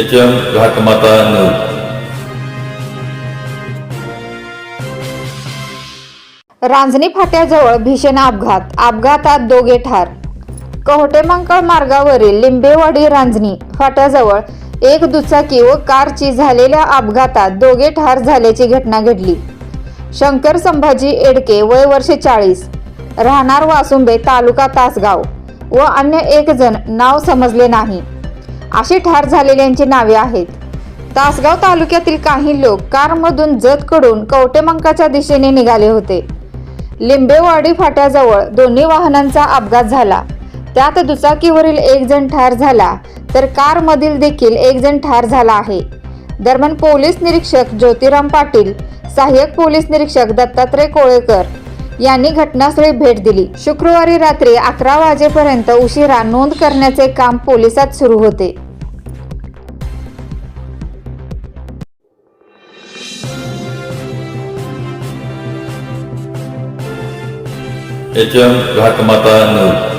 H M Ghatmata news Ranjani फाट्याजवळ भीषण अपघात. अपघातात दोघे ठार. कहोटेमंकळ मार्गावरील लिंबेवाडी रांजणी फाट्याजवळ एक दुचाकी व कारची झालेल्या अपघातात दोघे ठार झाल्याची घटना घडली. शंकर संभाजी एडके वय वर्षे चाळीस. राहणार वासुंबे तालुका तासगाव व अन्य एक जण नाव समजले नाही. अशी ठार झालेल्यांची नावे आहेत. तासगाव तालुक्यातील काही लोक कारमधून जतकडून कवटेमंकाच्या दिशेने निघाले होते. लिंबेवाडी फाट्याजवळ दोन्ही वाहनांचा अपघात झाला. त्यात दुचाकीवरील एक जण ठार झाला तर कारमधील देखील एक जण ठार झाला आहे. दरम्यान पोलीस निरीक्षक ज्योतिराम पाटील सहाय्यक पोलीस निरीक्षक दत्तात्रय कोळेकर यांनी घटनास्थळी भेट दिली. शुक्रवारी रात्री अकरा वाजेपर्यंत उशिरा नोंद करण्याचे काम पोलिसात सुरू होते. H M Ghatmata news